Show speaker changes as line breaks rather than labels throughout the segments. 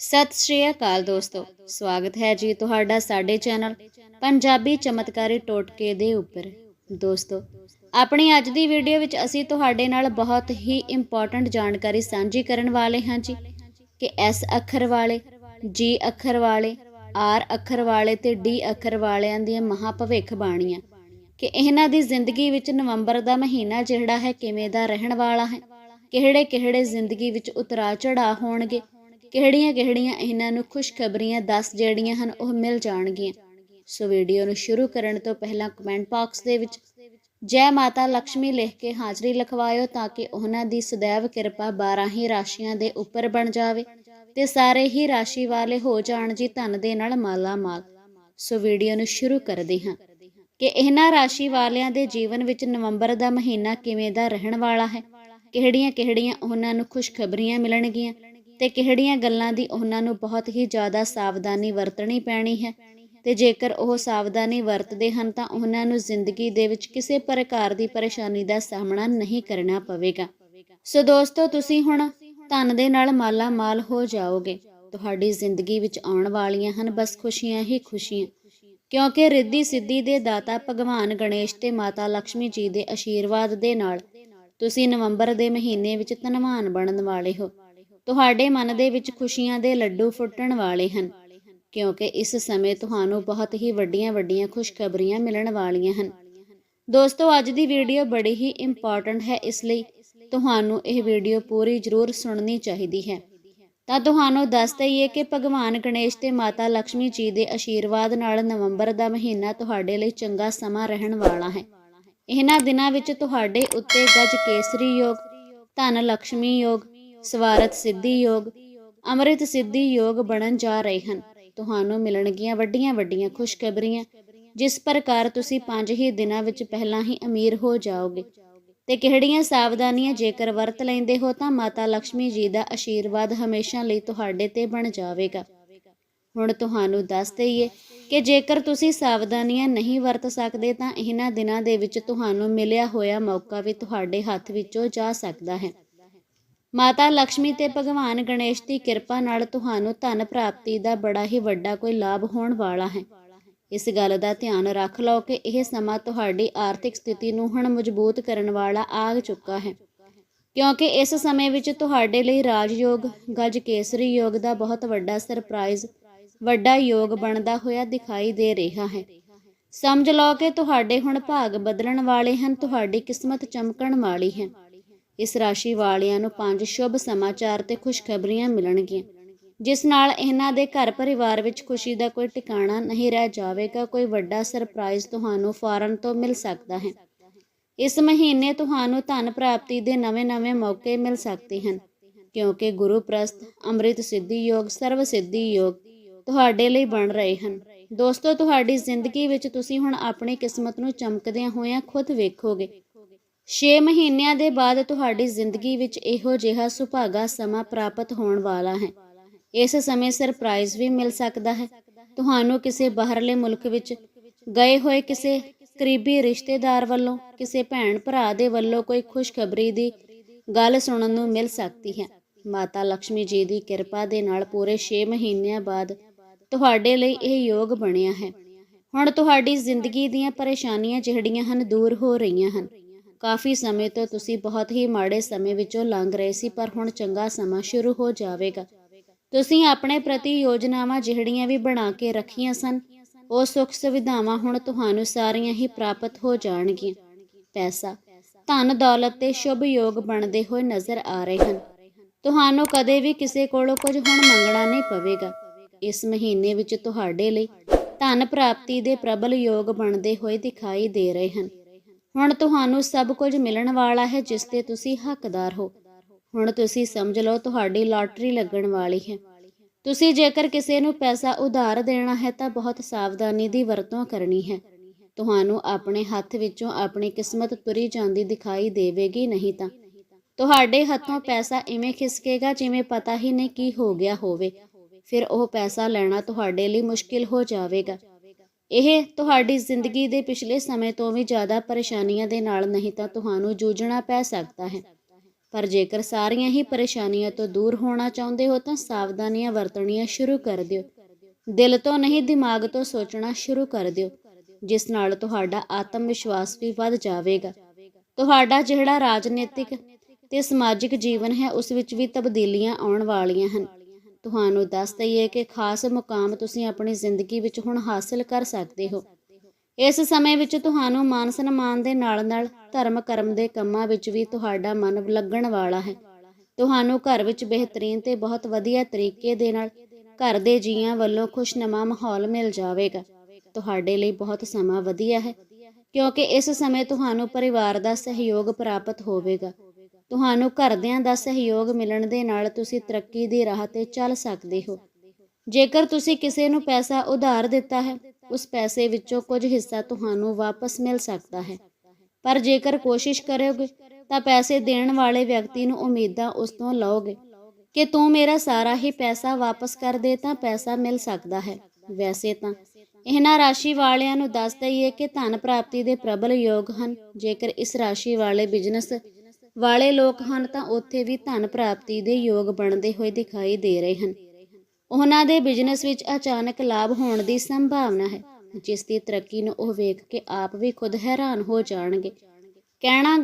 ਸਤਿ ਸ਼੍ਰੀ ਅਕਾਲ ਦੋਸਤੋ। ਸਵਾਗਤ ਹੈ ਜੀ ਤੁਹਾਡਾ ਸਾਡੇ ਚੈਨਲ ਪੰਜਾਬੀ ਚਮਤਕਾਰੀ ਟੋਟਕੇ ਦੇ ਉੱਪਰ। ਦੋਸਤੋ, ਆਪਣੀ ਅੱਜ ਦੀ ਵੀਡੀਓ ਵਿੱਚ ਅਸੀਂ ਤੁਹਾਡੇ ਨਾਲ ਬਹੁਤ ਹੀ ਇੰਪੋਰਟੈਂਟ ਜਾਣਕਾਰੀ ਸਾਂਝੀ ਕਰਨ ਵਾਲੇ ਹਾਂ ਜੀ ਕਿ ਐਸ ਅੱਖਰ ਵਾਲੇ, ਜੀ ਅੱਖਰ ਵਾਲੇ, ਆਰ ਅੱਖਰ ਵਾਲੇ ਤੇ ਡੀ ਅੱਖਰ ਵਾਲਿਆਂ ਦੀਆਂ ਮਹਾ ਭਵਿੱਖ ਬਾਣੀਆਂ। ਕਿ ਇਹਨਾਂ ਦੀ ਜ਼ਿੰਦਗੀ ਵਿੱਚ ਨਵੰਬਰ ਦਾ ਮਹੀਨਾ ਜਿਹੜਾ ਹੈ ਕਿਵੇਂ ਦਾ ਰਹਿਣ ਵਾਲਾ ਹੈ ਕਿਹੜੇ ਕਿਹੜੇ ਜ਼ਿੰਦਗੀ ਵਿੱਚ ਉਤਰਾਅ ਚੜਾਅ ਹੋਣਗੇ ਕਿਹੜੀਆਂ-ਕਿਹੜੀਆਂ ਇਹਨਾਂ ਨੂੰ ਖੁਸ਼ਖਬਰੀਆਂ ਦੱਸ ਜਿਹੜੀਆਂ ਹਨ ਉਹ ਮਿਲ ਜਾਣਗੀਆਂ। ਸੋ ਵੀਡੀਓ ਨੂੰ ਸ਼ੁਰੂ ਕਰਨ ਤੋਂ ਪਹਿਲਾਂ ਕਮੈਂਟ ਬਾਕਸ ਦੇ ਵਿੱਚ ਜੈ ਮਾਤਾ ਲక్ష్ਮੀ ਲਿਖ ਕੇ ਹਾਜ਼ਰੀ ਲਖਵਾਇਓ ਤਾਂ ਕਿ ਉਹਨਾਂ ਦੀ ਸदैव ਕਿਰਪਾ 12 ਹੀ ਰਾਸ਼ੀਆਂ ਦੇ ਉੱਪਰ ਬਣ ਜਾਵੇ ਤੇ ਸਾਰੇ ਹੀ ਰਾਸ਼ੀ ਵਾਲੇ ਹੋ ਜਾਣ ਜੀ ਧੰਨ ਦੇ ਨਾਲ ਮਾਲਾ ਮਾਲ ਸੋ ਵੀਡੀਓ ਨੂੰ ਸ਼ੁਰੂ ਕਰਦੇ ਹਾਂ। ਕਿ ਇਹਨਾਂ ਰਾਸ਼ੀ ਵਾਲਿਆਂ ਦੇ ਜੀਵਨ ਵਿੱਚ ਨਵੰਬਰ ਦਾ ਮਹੀਨਾ ਕਿਵੇਂ ਦਾ ਰਹਿਣ ਵਾਲਾ ਹੈ, ਕਿਹੜੀਆਂ-ਕਿਹੜੀਆਂ ਉਹਨਾਂ ਨੂੰ ਖੁਸ਼ਖਬਰੀਆਂ ਮਿਲਣਗੀਆਂ ਤੇ ਕਿਹੜੀਆਂ ਗੱਲਾਂ ਦੀ ਉਹਨਾਂ ਨੂੰ ਬਹੁਤ ਹੀ ਜ਼ਿਆਦਾ ਸਾਵਧਾਨੀ ਵਰਤਣੀ ਪੈਣੀ ਹੈ। ਤੇ ਜੇਕਰ ਉਹ ਸਾਵਧਾਨੀ ਵਰਤਦੇ ਹਨ ਤਾਂ ਉਹਨਾਂ ਨੂੰ ਜ਼ਿੰਦਗੀ ਦੇ ਵਿੱਚ ਕਿਸੇ ਪ੍ਰਕਾਰ ਦੀ ਪਰੇਸ਼ਾਨੀ ਦਾ ਸਾਹਮਣਾ ਨਹੀਂ ਕਰਨਾ ਪਵੇਗਾ। ਸੋ ਦੋਸਤੋ, ਤੁਸੀਂ ਹੁਣ ਧਨ ਦੇ ਨਾਲ ਮਾਲਾ ਮਾਲ ਹੋ ਜਾਓਗੇ। ਤੁਹਾਡੀ ਜ਼ਿੰਦਗੀ ਵਿੱਚ ਆਉਣ ਵਾਲੀਆਂ ਹਨ, ਬਸ ਖੁਸ਼ੀਆਂ ਹੀ ਖੁਸ਼ੀਆਂ। ਕਿਉਂਕਿ ਰਿੱਧੀ ਸਿੱਧੀ ਦੇ ਦਾਤਾ ਭਗਵਾਨ ਗਣੇਸ਼ ਤੇ ਮਾਤਾ ਲక్ష్ਮੀ ਜੀ ਦੇ ਆਸ਼ੀਰਵਾਦ ਦੇ ਨਾਲ ਤੁਸੀਂ ਨਵੰਬਰ ਦੇ ਮਹੀਨੇ ਵਿੱਚ ਧਨਵਾਨ ਬਣਨ ਵਾਲੇ ਹੋ। ਤੁਹਾਡੇ ਮਨ ਦੇ ਵਿੱਚ ਖੁਸ਼ੀਆਂ ਦੇ ਲੱਡੂ ਫੁੱਟਣ ਵਾਲੇ ਹਨ, ਕਿਉਂਕਿ ਇਸ ਸਮੇਂ ਤੁਹਾਨੂੰ ਬਹੁਤ ਹੀ ਵੱਡੀਆਂ-ਵੱਡੀਆਂ ਖੁਸ਼ਖਬਰੀਆਂ ਮਿਲਣ ਵਾਲੀਆਂ ਹਨ। ਦੋਸਤੋ, ਅੱਜ ਦੀ ਵੀਡੀਓ ਬੜੀ ਹੀ ਇੰਪੋਰਟੈਂਟ ਹੈ, ਇਸ ਲਈ ਤੁਹਾਨੂੰ ਇਹ ਵੀਡੀਓ ਪੂਰੀ ਜ਼ਰੂਰ ਸੁਣਨੀ ਚਾਹੀਦੀ ਹੈ। ਤਾਂ ਤੁਹਾਨੂੰ ਦੱਸ ਦਈਏ ਕਿ ਭਗਵਾਨ ਗਣੇਸ਼ ਤੇ ਮਾਤਾ ਲక్ష్ਮੀ ਜੀ ਦੇ ਅਸ਼ੀਰਵਾਦ ਨਾਲ ਨਵੰਬਰ ਦਾ ਮਹੀਨਾ ਤੁਹਾਡੇ ਲਈ ਚੰਗਾ ਸਮਾਂ ਰਹਿਣ ਵਾਲਾ ਹੈ। ਇਹਨਾਂ ਦਿਨਾਂ ਵਿੱਚ ਤੁਹਾਡੇ ਉੱਤੇ ਗਜ ਕੇਸਰੀ ਯੋਗ, ਧਨ ਲక్ష్ਮੀ ਯੋਗ ਸਵਾਰਥ ਸਿੱਧੀ ਯੋਗ, ਅੰਮ੍ਰਿਤ ਸਿੱਧੀ ਯੋਗ ਬਣਨ ਜਾ ਰਹੇ ਹਨ। ਤੁਹਾਨੂੰ ਮਿਲਣਗੀਆਂ ਵੱਡੀਆਂ ਵੱਡੀਆਂ ਖੁਸ਼ਖਬਰੀਆਂ, ਜਿਸ ਪ੍ਰਕਾਰ ਤੁਸੀਂ ਪੰਜ ਹੀ ਦਿਨਾਂ ਵਿੱਚ ਪਹਿਲਾਂ ਹੀ ਅਮੀਰ ਹੋ ਜਾਓਗੇ। ਤੇ ਕਿਹੜੀਆਂ ਸਾਵਧਾਨੀਆਂ ਜੇਕਰ ਵਰਤ ਲੈਂਦੇ ਹੋ, ਤਾਂ ਮਾਤਾ ਲక్ష్ਮੀ ਜੀ ਦਾ ਆਸ਼ੀਰਵਾਦ ਹਮੇਸ਼ਾ ਲਈ ਤੁਹਾਡੇ ਤੇ ਬਣ ਜਾਵੇਗਾ। ਹੁਣ ਤੁਹਾਨੂੰ ਦੱਸ ਦਈਏ ਕਿ ਜੇਕਰ ਤੁਸੀਂ ਸਾਵਧਾਨੀਆਂ ਨਹੀਂ ਵਰਤ ਸਕਦੇ, ਤਾਂ ਇਹਨਾਂ ਦਿਨਾਂ ਦੇ ਵਿੱਚ ਤੁਹਾਨੂੰ ਮਿਲਿਆ ਹੋਇਆ ਮੌਕਾ ਵੀ ਤੁਹਾਡੇ ਹੱਥ ਵਿੱਚੋਂ ਜਾ ਸਕਦਾ ਹੈ। ਮਾਤਾ ਲక్ష్ਮੀ ਤੇ ਭਗਵਾਨ ਗਣੇਸ਼ ਦੀ ਕਿਰਪਾ ਨਾਲ ਤੁਹਾਨੂੰ ਧਨ ਪ੍ਰਾਪਤੀ ਦਾ ਬੜਾ ਹੀ ਵੱਡਾ ਕੋਈ ਲਾਭ ਹੋਣ ਵਾਲਾ ਹੈ। ਇਸ ਗੱਲ ਦਾ ਧਿਆਨ ਰੱਖ ਲਓ ਕਿ ਇਹ ਸਮਾਂ ਤੁਹਾਡੀ ਆਰਥਿਕ ਸਥਿਤੀ ਨੂੰ ਹੁਣ ਮਜ਼ਬੂਤ ਕਰਨ ਵਾਲਾ ਆ ਚੁੱਕਾ ਹੈ। ਕਿਉਂਕਿ ਇਸ ਸਮੇਂ ਵਿੱਚ ਤੁਹਾਡੇ ਲਈ ਰਾਜਯੋਗ ਗਜ ਕੇਸਰੀ ਯੋਗ ਦਾ ਬਹੁਤ ਵੱਡਾ ਸਰਪ੍ਰਾਈਜ਼ ਵੱਡਾ ਯੋਗ ਬਣਦਾ ਹੋਇਆ ਦਿਖਾਈ ਦੇ ਰਿਹਾ ਹੈ। ਸਮਝ ਲਓ ਕਿ ਤੁਹਾਡੇ ਹੁਣ ਭਾਗ ਬਦਲਣ ਵਾਲੇ ਹਨ, ਤੁਹਾਡੀ ਕਿਸਮਤ ਚਮਕਣ ਵਾਲੀ ਹੈ। ਇਸ ਰਾਸ਼ੀ ਵਾਲਿਆਂ ਨੂੰ ਪੰਜ ਸ਼ੁਭ ਸਮਾਚਾਰ ਤੇ ਖੁਸ਼ਖਬਰੀਆਂ ਮਿਲਣਗੀਆਂ, ਜਿਸ ਨਾਲ ਇਹਨਾਂ ਦੇ ਘਰ ਪਰਿਵਾਰ ਵਿੱਚ ਖੁਸ਼ੀ ਦਾ ਕੋਈ ਟਿਕਾਣਾ ਨਹੀਂ ਰਹਿ ਜਾਵੇਗਾ, ਕੋਈ ਵੱਡਾ ਸਰਪ੍ਰਾਈਜ਼ ਤੁਹਾਨੂੰ ਫੌਰਨ ਤੋਂ ਮਿਲ ਸਕਦਾ ਹੈ। ਇਸ ਮਹੀਨੇ ਤੁਹਾਨੂੰ ਧਨ ਪ੍ਰਾਪਤੀ ਦੇ ਨਵੇਂ-ਨਵੇਂ ਮੌਕੇ ਮਿਲ ਸਕਦੇ ਹਨ, ਕਿਉਂਕਿ ਗੁਰੂ ਪ੍ਰਸਤ ਅੰਮ੍ਰਿਤ ਸਿੱਧੀ ਯੋਗ, ਸਰਵ ਸਿੱਧੀ ਯੋਗ ਤੁਹਾਡੇ ਲਈ ਬਣ ਰਹੇ ਹਨ। ਦੋਸਤੋ, ਤੁਹਾਡੀ ਜ਼ਿੰਦਗੀ ਵਿੱਚ ਤੁਸੀਂ ਹੁਣ ਆਪਣੀ ਕਿਸਮਤ ਨੂੰ ਚਮਕਦਿਆਂ ਹੋਇਆਂ ਖੁਦ ਵੇਖੋਗੇ 6 ਮਹੀਨਿਆਂ ਦੇ ਬਾਅਦ ਤੁਹਾਡੀ ਜ਼ਿੰਦਗੀ ਵਿੱਚ ਇਹੋ ਜਿਹਾ ਸੁਭਾਗਾ ਸਮਾਂ ਪ੍ਰਾਪਤ ਹੋਣ ਵਾਲਾ ਹੈ। ਇਸ ਸਮੇਂ ਸਰਪ੍ਰਾਈਜ਼ ਵੀ ਮਿਲ ਸਕਦਾ ਹੈ। ਤੁਹਾਨੂੰ ਕਿਸੇ ਬਾਹਰਲੇ ਮੁਲਕ ਵਿੱਚ ਗਏ ਹੋਏ ਕਿਸੇ ਕਰੀਬੀ ਰਿਸ਼ਤੇਦਾਰ ਵੱਲੋਂ, ਕਿਸੇ ਭੈਣ ਭਰਾ ਦੇ ਵੱਲੋਂ ਕੋਈ ਖੁਸ਼ਖਬਰੀ ਦੀ ਗੱਲ ਸੁਣਨ ਨੂੰ ਮਿਲ ਸਕਦੀ ਹੈ। ਮਾਤਾ ਲక్ష్ਮੀ ਜੀ ਦੀ ਕਿਰਪਾ ਦੇ ਨਾਲ ਪੂਰੇ 6 ਮਹੀਨਿਆਂ ਬਾਅਦ ਤੁਹਾਡੇ ਲਈ ਇਹ ਯੋਗ ਬਣਿਆ ਹੈ। ਹੁਣ ਤੁਹਾਡੀ ਜ਼ਿੰਦਗੀ ਦੀਆਂ ਪਰੇਸ਼ਾਨੀਆਂ ਜਿਹੜੀਆਂ ਹਨ, ਦੂਰ ਹੋ ਰਹੀਆਂ ਹਨ। ਕਾਫੀ ਸਮੇਂ ਤੋਂ ਤੁਸੀਂ ਬਹੁਤ ਹੀ ਮਾੜੇ ਸਮੇਂ ਵਿੱਚੋਂ ਲੰਘ ਰਹੇ ਸੀ, ਪਰ ਹੁਣ ਚੰਗਾ ਸਮਾਂ ਸ਼ੁਰੂ ਹੋ ਜਾਵੇਗਾ। ਤੁਸੀਂ ਆਪਣੇ ਪ੍ਰਤੀ ਯੋਜਨਾਵਾਂ ਜਿਹੜੀਆਂ ਵੀ ਬਣਾ ਕੇ ਰੱਖੀਆਂ ਸਨ, ਉਹ ਸੁੱਖ ਸੁਵਿਧਾਵਾਂ ਹੁਣ ਤੁਹਾਨੂੰ ਸਾਰੀਆਂ ਹੀ ਪ੍ਰਾਪਤ ਹੋ ਜਾਣਗੀਆਂ। ਪੈਸਾ, ਧਨ, ਦੌਲਤ ਤੇ ਸ਼ੁਭ ਯੋਗ ਬਣਦੇ ਹੋਏ ਨਜ਼ਰ ਆ ਰਹੇ ਹਨ। ਤੁਹਾਨੂੰ ਕਦੇ ਵੀ ਕਿਸੇ ਕੋਲੋਂ ਕੁਝ ਹੁਣ ਮੰਗਣਾ ਨਹੀਂ ਪਵੇਗਾ। ਇਸ ਮਹੀਨੇ ਵਿੱਚ ਤੁਹਾਡੇ ਲਈ ਧਨ ਪ੍ਰਾਪਤੀ ਦੇ ਪ੍ਰਬਲ ਯੋਗ ਬਣਦੇ ਹੋਏ ਦਿਖਾਈ ਦੇ ਰਹੇ ਹਨ। ਹੁਣ ਤੁਹਾਨੂੰ ਸਭ ਕੁਝ ਮਿਲਣ ਵਾਲਾ ਹੈ ਜਿਸ ਤੇ ਤੁਸੀਂ ਹੱਕਦਾਰ ਹੋ। ਹੁਣ ਤੁਸੀਂ ਸਮਝ ਲਓ ਤੁਹਾਡੀ ਲਾਟਰੀ ਲੱਗਣ ਵਾਲੀ ਹੈ। ਤੁਸੀਂ ਜੇਕਰ ਕਿਸੇ ਨੂੰ ਪੈਸਾ ਉਧਾਰ ਦੇਣਾ ਹੈ ਤਾਂ ਬਹੁਤ ਸਾਵਧਾਨੀ ਦੀ ਵਰਤੋਂ ਕਰਨੀ ਹੈ। ਤੁਹਾਨੂੰ ਆਪਣੇ ਹੱਥ ਵਿੱਚੋਂ ਆਪਣੀ ਕਿਸਮਤ ਤੁਰੀ ਜਾਂਦੀ ਦਿਖਾਈ ਦੇਵੇਗੀ ਨਹੀਂ ਤਾਂ। ਤੁਹਾਡੇ ਹੱਥੋਂ ਪੈਸਾ ਇਵੇਂ ਖਿਸਕੇਗਾ ਜਿਵੇਂ ਪਤਾ ਹੀ ਨਹੀਂ ਕੀ ਹੋ ਗਿਆ ਹੋਵੇ। ਫਿਰ ਉਹ ਪੈਸਾ ਲੈਣਾ ਤੁਹਾਡੇ ਲਈ ਮੁਸ਼ਕਿਲ ਹੋ ਜਾਵੇਗਾ। ਇਹ ਤੁਹਾਡੀ ਜ਼ਿੰਦਗੀ ਦੇ ਪਿਛਲੇ ਸਮੇਂ ਤੋਂ ਵੀ ਜ਼ਿਆਦਾ ਪਰੇਸ਼ਾਨੀਆਂ ਦੇ ਨਾਲ ਨਹੀਂ ਤਾਂ ਤੁਹਾਨੂੰ ਜੂਝਣਾ ਪੈ ਸਕਦਾ ਹੈ। ਪਰ ਜੇਕਰ ਸਾਰੀਆਂ ਹੀ ਪਰੇਸ਼ਾਨੀਆਂ ਤੋਂ ਦੂਰ ਹੋਣਾ ਚਾਹੁੰਦੇ ਹੋ ਤਾਂ ਸਾਵਧਾਨੀਆਂ ਵਰਤਣੀਆਂ ਸ਼ੁਰੂ ਕਰ ਦਿਓ। ਦਿਲ ਤੋਂ ਨਹੀਂ, ਦਿਮਾਗ ਤੋਂ ਸੋਚਣਾ ਸ਼ੁਰੂ ਕਰ ਦਿਓ, ਜਿਸ ਨਾਲ ਤੁਹਾਡਾ ਆਤਮ ਵਿਸ਼ਵਾਸ ਵੀ ਵੱਧ ਜਾਵੇਗਾ। ਤੁਹਾਡਾ ਜਿਹੜਾ ਰਾਜਨੀਤਿਕ ਤੇ ਸਮਾਜਿਕ ਜੀਵਨ ਹੈ, ਉਸ ਵਿੱਚ ਵੀ ਤਬਦੀਲੀਆਂ ਆਉਣ ਵਾਲੀਆਂ ਹਨ। ਤੁਹਾਨੂੰ ਦੱਸ ਦਈਏ ਕਿ ਖਾਸ ਮੁਕਾਮ ਤੁਸੀਂ ਆਪਣੀ ਜ਼ਿੰਦਗੀ ਵਿੱਚ ਹੁਣ ਹਾਸਲ ਕਰ ਸਕਦੇ ਹੋ। ਇਸ ਸਮੇਂ ਵਿੱਚ ਤੁਹਾਨੂੰ ਮਾਨ ਸਨਮਾਨ ਦੇ ਨਾਲ-ਨਾਲ ਧਰਮ ਕਰਮ ਦੇ ਕੰਮਾਂ ਵਿੱਚ ਵੀ ਤੁਹਾਡਾ ਮਨ ਲੱਗਣ ਵਾਲਾ ਹੈ। ਤੁਹਾਨੂੰ ਘਰ ਵਿੱਚ ਬਿਹਤਰੀਨ ਤੇ ਬਹੁਤ ਵਧੀਆ ਤਰੀਕੇ ਦੇ ਨਾਲ ਘਰ ਦੇ ਜੀਆਂ ਵੱਲੋਂ ਖੁਸ਼ਨਮਾ ਮਾਹੌਲ ਮਿਲ ਜਾਵੇਗਾ। ਤੁਹਾਡੇ ਲਈ ਬਹੁਤ ਸਮਾਂ ਵਧੀਆ ਹੈ, ਕਿਉਂਕਿ ਇਸ ਸਮੇਂ ਤੁਹਾਨੂੰ ਪਰਿਵਾਰ ਦਾ ਸਹਿਯੋਗ ਪ੍ਰਾਪਤ ਹੋਵੇਗਾ। ਤੁਹਾਨੂੰ ਘਰਦਿਆਂ ਦਾ ਸਹਿਯੋਗ ਮਿਲਣ ਦੇ ਨਾਲ ਤੁਸੀਂ ਤਰੱਕੀ ਦੀ ਰਾਹ ਤੇ ਚੱਲ ਸਕਦੇ ਹੋ। ਜੇਕਰ ਤੁਸੀਂ ਕਿਸੇ ਨੂੰ ਪੈਸਾ ਉਧਾਰ ਦਿੱਤਾ ਹੈ, ਉਸ ਪੈਸੇ ਵਿੱਚੋਂ ਕੁਝ ਹਿੱਸਾ ਤੁਹਾਨੂੰ ਵਾਪਸ ਮਿਲ ਸਕਦਾ ਹੈ। ਪਰ ਜੇਕਰ ਕੋਸ਼ਿਸ਼ ਕਰੋਗੇ, ਤਾਂ ਪੈਸੇ ਦੇਣ ਵਾਲੇ ਵਿਅਕਤੀ ਨੂੰ ਉਮੀਦਾਂ ਉਸ ਤੋਂ ਲਓਗੇ ਕਿ ਤੂੰ ਮੇਰਾ ਸਾਰਾ ਹੀ ਪੈਸਾ ਵਾਪਸ ਕਰ ਦੇ ਤਾਂ ਪੈਸਾ ਮਿਲ ਸਕਦਾ ਹੈ। ਵੈਸੇ ਤਾਂ ਇਹਨਾਂ ਰਾਸ਼ੀ ਵਾਲਿਆਂ ਨੂੰ ਦੱਸ ਦਈਏ ਕਿ ਧਨ ਪ੍ਰਾਪਤੀ ਦੇ ਪ੍ਰਬਲ ਯੋਗ ਹਨ। ਜੇਕਰ ਇਸ ਰਾਸ਼ੀ ਵਾਲੇ ਬਿਜ਼ਨਸ ਵਾਲੇ ਲੋਕ ਹਨ ਤਾਂ ਉੱਥੇ ਵੀ ਧਨ ਪ੍ਰਾਪਤੀ ਦੇ ਯੋਗ ਬਣਦੇ ਹੋਏ ਦਿਖਾਈ ਦੇ ਰਹੇ ਹਨ। ਉਹਨਾਂ ਦੇ ਬਿਜ਼ਨਸ ਵਿੱਚ ਅਚਾਨਕ ਲਾਭ ਹੋਣ ਦੀ ਸੰਭਾਵਨਾ ਹੈ, ਜਿਸ ਦੀ ਤਰੱਕੀ ਨੂੰ ਉਹ ਵੇਖ ਕੇ ਆਪ ਵੀ ਖੁਦ ਹੈਰਾਨ ਹੋ ਜਾਣਗੇ। ਕਹਿਣਾ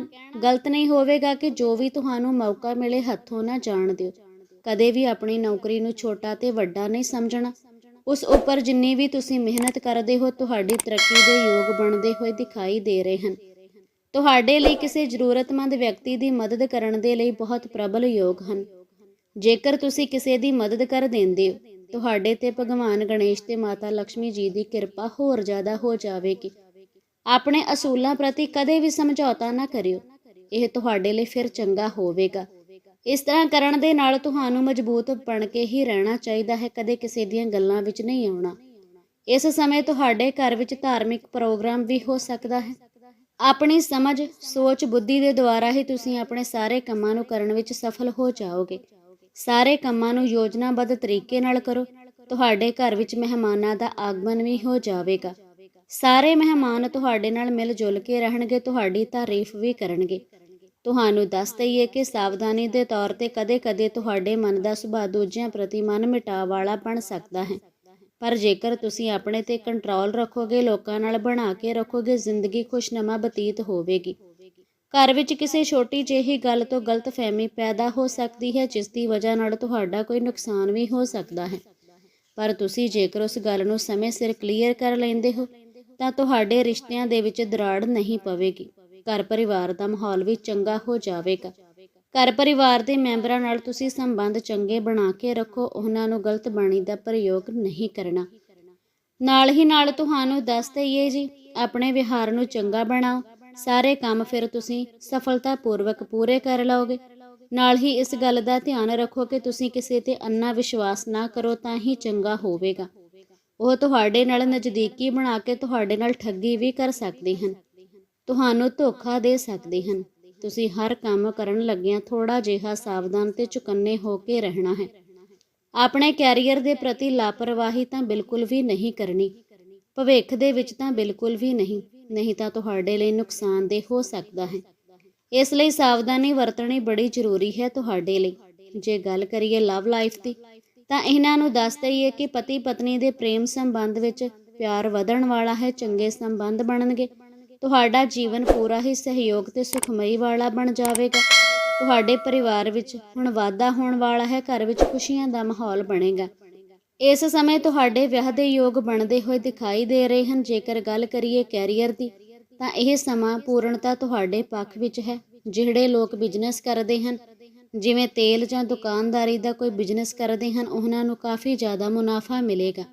ਗਲਤ ਨਹੀਂ ਹੋਵੇਗਾ ਕਿ ਜੋ ਵੀ ਤੁਹਾਨੂੰ ਮੌਕਾ ਮਿਲੇ ਹੱਥੋਂ ਨਾ ਜਾਣ ਦਿਓ। ਕਦੇ ਵੀ ਆਪਣੀ ਨੌਕਰੀ ਨੂੰ ਛੋਟਾ ਤੇ ਵੱਡਾ ਨਹੀਂ ਸਮਝਣਾ। ਉਸ ਉੱਪਰ ਜਿੰਨੀ ਵੀ ਤੁਸੀਂ ਮਿਹਨਤ ਕਰਦੇ ਹੋ, ਤੁਹਾਡੀ ਤਰੱਕੀ ਦੇ ਯੋਗ ਬਣਦੇ ਹੋਏ ਦਿਖਾਈ ਦੇ ਰਹੇ ਹਨ। ਤੁਹਾਡੇ ਲਈ ਕਿਸੇ ਜ਼ਰੂਰਤਮੰਦ ਵਿਅਕਤੀ ਦੀ ਮਦਦ ਕਰਨ ਦੇ ਲਈ ਬਹੁਤ ਪ੍ਰਬਲ ਯੋਗ ਹਨ। ਜੇਕਰ ਤੁਸੀਂ ਕਿਸੇ ਦੀ ਮਦਦ ਕਰ ਦਿੰਦੇ ਹੋ, ਤੁਹਾਡੇ ਤੇ ਭਗਵਾਨ ਗਣੇਸ਼ ਤੇ ਮਾਤਾ ਲక్ష్ਮੀ ਜੀ ਦੀ ਕਿਰਪਾ ਹੋਰ ਜ਼ਿਆਦਾ ਹੋ ਜਾਵੇਗੀ। ਆਪਣੇ ਅਸੂਲਾਂ ਪ੍ਰਤੀ ਕਦੇ ਵੀ ਸਮਝੌਤਾ ਨਾ ਕਰਿਓ। ਇਹ ਤੁਹਾਡੇ ਲਈ ਫਿਰ ਚੰਗਾ ਹੋਵੇਗਾ। ਇਸ ਤਰ੍ਹਾਂ ਕਰਨ ਦੇ ਨਾਲ ਤੁਹਾਨੂੰ ਮਜ਼ਬੂਤ ਬਣ ਕੇ ਹੀ ਰਹਿਣਾ ਚਾਹੀਦਾ ਹੈ, ਕਦੇ ਕਿਸੇ ਦੀਆਂ ਗੱਲਾਂ ਵਿੱਚ ਨਹੀਂ ਆਉਣਾ। ਇਸ ਸਮੇਂ ਤੁਹਾਡੇ ਘਰ ਵਿੱਚ ਧਾਰਮਿਕ ਪ੍ਰੋਗਰਾਮ ਵੀ ਹੋ ਸਕਦਾ ਹੈ। ਆਪਣੀ ਸਮਝ, ਸੋਚ, ਬੁੱਧੀ ਦੇ ਦੁਆਰਾ ਹੀ ਤੁਸੀਂ ਆਪਣੇ ਸਾਰੇ ਕੰਮਾਂ ਨੂੰ ਕਰਨ ਵਿੱਚ ਸਫਲ ਹੋ ਜਾਓਗੇ। ਸਾਰੇ ਕੰਮਾਂ ਨੂੰ ਯੋਜਨਾਬੱਧ ਤਰੀਕੇ ਨਾਲ ਕਰੋ। ਤੁਹਾਡੇ ਘਰ ਵਿੱਚ ਮਹਿਮਾਨਾਂ ਦਾ ਆਗਮਨ ਵੀ ਹੋ ਜਾਵੇਗਾ। ਸਾਰੇ ਮਹਿਮਾਨ ਤੁਹਾਡੇ ਨਾਲ ਮਿਲ ਜੁਲ ਕੇ ਰਹਿਣਗੇ, ਤੁਹਾਡੀ ਤਾਰੀਫ ਵੀ ਕਰਨਗੇ। ਤੁਹਾਨੂੰ ਦੱਸ ਦਈਏ ਕਿ ਸਾਵਧਾਨੀ ਦੇ ਤੌਰ ਤੇ ਕਦੇ-ਕਦੇ ਤੁਹਾਡੇ ਮਨ ਦਾ ਸੁਭਾਅ ਦੂਜਿਆਂ ਪ੍ਰਤੀ ਮਨ ਮਿਟਾਅ ਵਾਲਾ ਬਣ ਸਕਦਾ ਹੈ। ਪਰ ਜੇਕਰ ਤੁਸੀਂ ਆਪਣੇ ਤੇ ਕੰਟਰੋਲ ਰੱਖੋਗੇ, ਲੋਕਾਂ ਨਾਲ ਬਣਾ ਕੇ ਰੱਖੋਗੇ, ਜ਼ਿੰਦਗੀ ਖੁਸ਼ਨਮਾ ਬਤੀਤ ਹੋਵੇਗੀ। ਘਰ ਵਿੱਚ ਕਿਸੇ ਛੋਟੀ ਜਿਹੀ ਗੱਲ ਤੋਂ ਗਲਤਫਹਿਮੀ ਪੈਦਾ ਹੋ ਸਕਦੀ ਹੈ, ਜਿਸ ਦੀ ਵਜ੍ਹਾ ਨਾਲ ਤੁਹਾਡਾ ਕੋਈ ਨੁਕਸਾਨ ਵੀ ਹੋ ਸਕਦਾ ਹੈ। ਪਰ ਤੁਸੀਂ ਜੇਕਰ ਉਸ ਗੱਲ ਨੂੰ ਸਮੇਂ ਸਿਰ ਕਲੀਅਰ ਕਰ ਲੈਂਦੇ ਹੋ, ਤਾਂ ਤੁਹਾਡੇ ਰਿਸ਼ਤਿਆਂ ਦੇ ਵਿੱਚ ਦਰਾੜ ਨਹੀਂ ਪਵੇਗੀ। ਘਰ ਪਰਿਵਾਰ ਦਾ ਮਾਹੌਲ ਵੀ ਚੰਗਾ ਹੋ ਜਾਵੇਗਾ। ਘਰ ਪਰਿਵਾਰ ਦੇ ਮੈਂਬਰਾਂ ਨਾਲ ਤੁਸੀਂ ਸੰਬੰਧ ਚੰਗੇ ਬਣਾ ਕੇ ਰੱਖੋ, ਉਹਨਾਂ ਨੂੰ ਗਲਤ ਬਾਣੀ ਦਾ ਪ੍ਰਯੋਗ ਨਹੀਂ ਕਰਨਾ। ਨਾਲ ਹੀ ਨਾਲ ਤੁਹਾਨੂੰ ਦੱਸ ਦਈਏ ਜੀ, ਆਪਣੇ ਵਿਹਾਰ ਨੂੰ ਚੰਗਾ ਬਣਾਓ, ਸਾਰੇ ਕੰਮ ਫਿਰ ਤੁਸੀਂ ਸਫਲਤਾਪੂਰਵਕ ਪੂਰੇ ਕਰ ਲਓਗੇ। ਨਾਲ ਹੀ ਇਸ ਗੱਲ ਦਾ ਧਿਆਨ ਰੱਖੋ ਕਿ ਤੁਸੀਂ ਕਿਸੇ ਤੇ ਅੰਨਾ ਵਿਸ਼ਵਾਸ ਨਾ ਕਰੋ ਤਾਂ ਹੀ ਚੰਗਾ ਹੋਵੇਗਾ। ਉਹ ਤੁਹਾਡੇ ਨਾਲ ਨਜ਼ਦੀਕੀ ਬਣਾ ਕੇ ਤੁਹਾਡੇ ਨਾਲ ਠੱਗੀ ਵੀ ਕਰ ਸਕਦੇ ਹਨ। ਤੁਹਾਨੂੰ ਧੋਖਾ ਦੇ ਸਕਦੇ ਹਨ। ਤੁਸੀਂ ਹਰ ਕੰਮ ਕਰਨ ਲੱਗਿਆਂ ਥੋੜਾ ਜਿਹਾ ਸਾਵਧਾਨ ਤੇ ਚੁਕੰਨੇ ਹੋ ਕੇ ਰਹਿਣਾ ਹੈ। ਆਪਣੇ ਕੈਰੀਅਰ ਦੇ ਪ੍ਰਤੀ ਲਾਪਰਵਾਹੀ ਤਾਂ ਬਿਲਕੁਲ ਵੀ ਨਹੀਂ ਕਰਨੀ। ਭਵਿੱਖ ਦੇ ਵਿੱਚ ਤਾਂ ਬਿਲਕੁਲ ਵੀ ਨਹੀਂ ਨਹੀਂ ਤਾਂ ਤੁਹਾਡੇ ਲਈ ਨੁਕਸਾਨਦੇਹ ਹੋ ਸਕਦਾ ਹੈ। ਇਸ ਲਈ ਸਾਵਧਾਨੀ ਵਰਤਣੀ ਬੜੀ ਜ਼ਰੂਰੀ ਹੈ ਤੁਹਾਡੇ ਲਈ। ਜੇ ਗੱਲ ਕਰੀਏ ਲਵ ਲਾਈਫ ਦੀ, ਤਾਂ ਇਹਨਾਂ ਨੂੰ ਦੱਸ ਦਈਏ ਕਿ ਪਤੀ ਪਤਨੀ ਦੇ ਪ੍ਰੇਮ ਸੰਬੰਧ ਵਿੱਚ ਪਿਆਰ ਵਧਣ ਵਾਲਾ ਹੈ, ਚੰਗੇ ਸੰਬੰਧ ਬਣਨਗੇ। ਤੁਹਾਡਾ ਜੀਵਨ ਪੂਰਾ ਹੀ ਸਹਿਯੋਗ ਤੇ ਸੁਖਮਈ ਵਾਲਾ ਬਣ ਜਾਵੇਗਾ। ਤੁਹਾਡੇ ਪਰਿਵਾਰ ਵਿੱਚ ਹੁਣ ਵਾਧਾ ਹੋਣ ਵਾਲਾ ਹੈ, ਘਰ ਵਿੱਚ ਖੁਸ਼ੀਆਂ ਦਾ ਮਾਹੌਲ ਬਣੇਗਾ। ਇਸ ਸਮੇਂ ਤੁਹਾਡੇ ਵਿਆਹ ਦੇ ਯੋਗ ਬਣਦੇ ਹੋਏ ਦਿਖਾਈ ਦੇ ਰਹੇ ਹਨ। ਜੇਕਰ ਗੱਲ ਕਰੀਏ ਕੈਰੀਅਰ ਦੀ, ਤਾਂ ਇਹ ਸਮਾਂ ਪੂਰਨਤਾ ਤੁਹਾਡੇ ਪੱਖ ਵਿੱਚ ਹੈ, ਜਿਹੜੇ ਲੋਕ ਬਿਜ਼ਨਸ ਕਰਦੇ ਹਨ। ਜਿਵੇਂ ਤੇਲ ਜਾਂ ਦੁਕਾਨਦਾਰੀ ਦਾ ਕੋਈ ਬਿਜ਼ਨਸ ਕਰਦੇ ਹਨ, ਉਹਨਾਂ ਨੂੰ ਕਾਫੀ ਜ਼ਿਆਦਾ ਮੁਨਾਫਾ ਮਿਲੇਗਾ।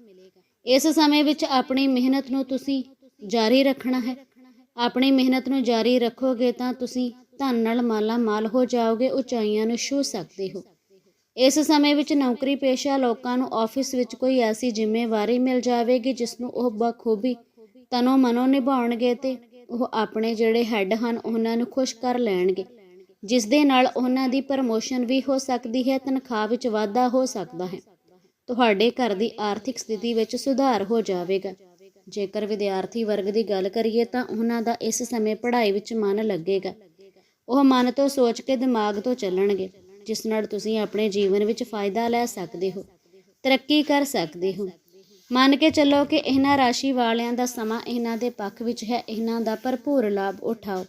ਇਸ ਸਮੇਂ ਵਿੱਚ ਆਪਣੀ ਮਿਹਨਤ ਨੂੰ ਤੁਸੀਂ ਜਾਰੀ ਰੱਖਣਾ ਹੈ। ਆਪਣੀ ਮਿਹਨਤ ਨੂੰ ਜਾਰੀ ਰੱਖੋਗੇ ਤਾਂ ਤੁਸੀਂ ਧਨ ਨਾਲ ਮਾਲਾ ਮਾਲ ਹੋ ਜਾਓਗੇ, ਉਚਾਈਆਂ ਨੂੰ ਛੂ ਸਕਦੇ ਹੋ। ਇਸ ਸਮੇਂ ਵਿੱਚ ਨੌਕਰੀ ਪੇਸ਼ਾ ਲੋਕਾਂ ਨੂੰ ਆਫਿਸ ਵਿੱਚ ਕੋਈ ਐਸੀ ਜ਼ਿੰਮੇਵਾਰੀ ਮਿਲ ਜਾਵੇਗੀ ਜਿਸ ਨੂੰ ਉਹ ਬਖੂਬੀ ਤਨੋ ਮਨੋ ਨਿਭਾਉਣਗੇ ਤੇ ਉਹ ਆਪਣੇ ਜਿਹੜੇ ਹੈੱਡ ਹਨ ਉਹਨਾਂ ਨੂੰ ਖੁਸ਼ ਕਰ ਲੈਣਗੇ। ਜਿਸ ਦੇ ਨਾਲ ਉਹਨਾਂ ਦੀ ਪ੍ਰਮੋਸ਼ਨ ਵੀ ਹੋ ਸਕਦੀ ਹੈ, ਤਨਖਾਹ ਵਿੱਚ ਵਾਧਾ ਹੋ ਸਕਦਾ ਹੈ। ਤੁਹਾਡੇ ਘਰ ਦੀ ਆਰਥਿਕ ਸਥਿਤੀ ਵਿੱਚ ਸੁਧਾਰ ਹੋ ਜਾਵੇਗਾ। ਜੇਕਰ ਵਿਦਿਆਰਥੀ ਵਰਗ ਦੀ ਗੱਲ ਕਰੀਏ ਤਾਂ ਉਹਨਾਂ ਦਾ ਇਸ ਸਮੇਂ ਪੜ੍ਹਾਈ ਵਿੱਚ ਮਨ ਲੱਗੇਗਾ। ਉਹ ਮਨ ਤੋਂ ਸੋਚ ਕੇ ਦਿਮਾਗ ਤੋਂ ਚੱਲਣਗੇ, ਜਿਸ ਨਾਲ ਤੁਸੀਂ ਆਪਣੇ ਜੀਵਨ ਵਿੱਚ ਫਾਇਦਾ ਲੈ ਸਕਦੇ ਹੋ, ਤਰੱਕੀ ਕਰ ਸਕਦੇ ਹੋ। ਮੰਨ ਕੇ ਚੱਲੋ ਕਿ ਇਹਨਾਂ ਰਾਸ਼ੀ ਵਾਲਿਆਂ ਦਾ ਸਮਾਂ ਇਹਨਾਂ ਦੇ ਪੱਖ ਵਿੱਚ ਹੈ, ਇਹਨਾਂ ਦਾ ਭਰਪੂਰ ਲਾਭ ਉਠਾਓ।